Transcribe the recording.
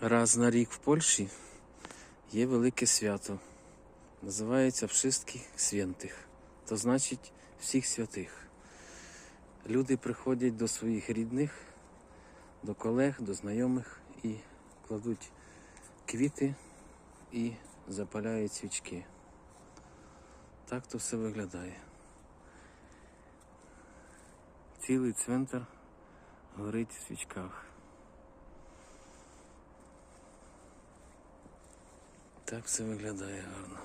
Раз на рік в Польщі є велике свято. Називається Вшистки Святих. То значить всіх святих. Люди приходять до своїх рідних, до колег, до знайомих і кладуть квіти і запаляють свічки. Так то все виглядає. Цілий цвинтар горить в свічках. Так все виглядає гарно.